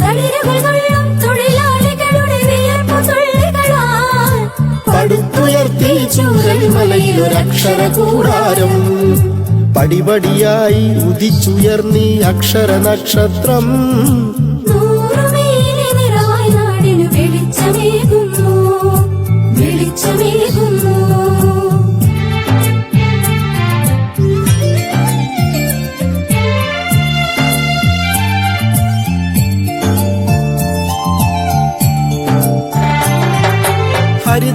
തളിരുകൾ പടുത്തുയർത്തി ചൂരൽ മലയിലൊരക്ഷര കൂടാരം പടിപടിയായി ഉദിച്ചുയർന്നീ അക്ഷര നക്ഷത്രം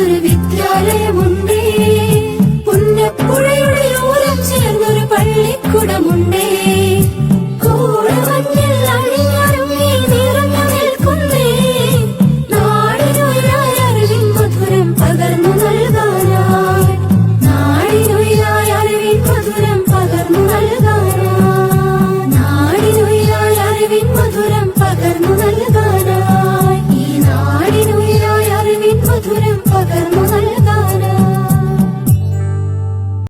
ചേർന്നൊരു വിദ്യാലയമുണ്ട് പുന്നപ്പുഴയുടെ ഓരം ചേർന്നൊരു പള്ളിക്കുടമുണ്ടേ.